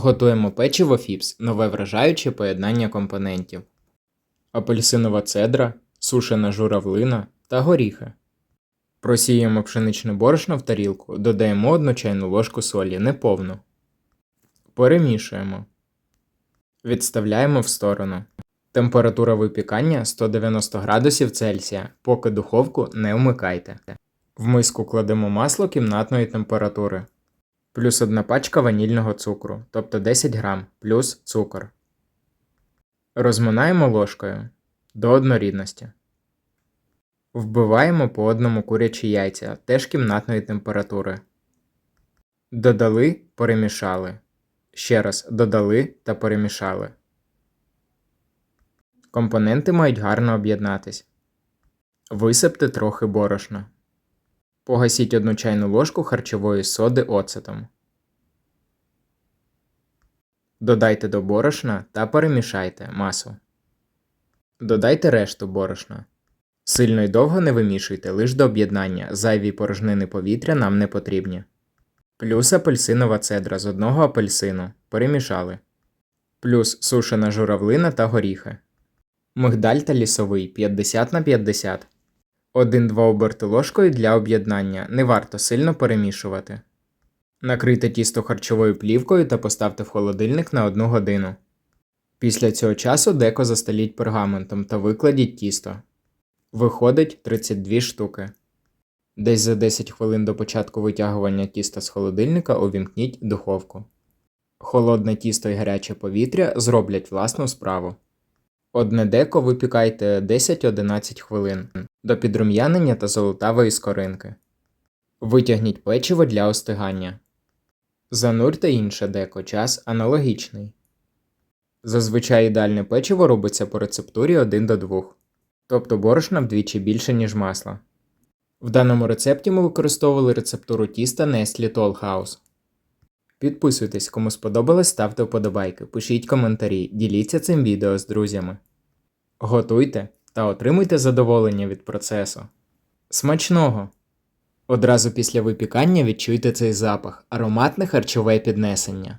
Готуємо печиво фіпс, нове вражаюче поєднання компонентів. Апельсинова цедра, сушена журавлина та горіхи. Просіємо пшеничне борошно в тарілку, додаємо 1 чайну ложку солі, неповну. Перемішуємо. Відставляємо в сторону. Температура випікання 190 градусів Цельсія, поки духовку не вмикайте. В миску кладемо масло кімнатної температури. Плюс одна пачка ванільного цукру, тобто 10 грам, плюс цукор. Розминаємо ложкою до однорідності. Вбиваємо по одному курячі яйця, теж кімнатної температури. Додали, перемішали. Ще раз додали та перемішали. Компоненти мають гарно об'єднатись. Висипте трохи борошна. Погасіть одну чайну ложку харчової соди оцетом. Додайте до борошна та перемішайте масу. Додайте решту борошна. Сильно й довго не вимішуйте лише до об'єднання, зайві порожнини повітря нам не потрібні. Плюс апельсинова цедра з одного апельсину. Перемішали. Плюс сушена журавлина та горіхи. Мигдаль та лісовий 50 на 50. 1-2 оберти ложкою для об'єднання. Не варто сильно перемішувати. Накрийте тісто харчовою плівкою та поставте в холодильник на 1 годину. Після цього часу деко застеліть пергаментом та викладіть тісто. Виходить 32 штуки. Десь за 10 хвилин до початку витягування тіста з холодильника увімкніть духовку. Холодне тісто і гаряче повітря зроблять власну справу. Одне деко випікайте 10-11 хвилин до підрум'янення та золотавої скоринки. Витягніть печиво для остигання. Занурте інше деко, час аналогічний. Зазвичай ідеальне печиво робиться по рецептурі 1 до 2, тобто борошна вдвічі більше, ніж масла. В даному рецепті ми використовували рецептуру тіста Nestle Toll House. Підписуйтесь, кому сподобалось, ставте вподобайки, пишіть коментарі, діліться цим відео з друзями. Готуйте та отримуйте задоволення від процесу. Смачного! Одразу після випікання відчуйте цей запах, ароматне харчове піднесення.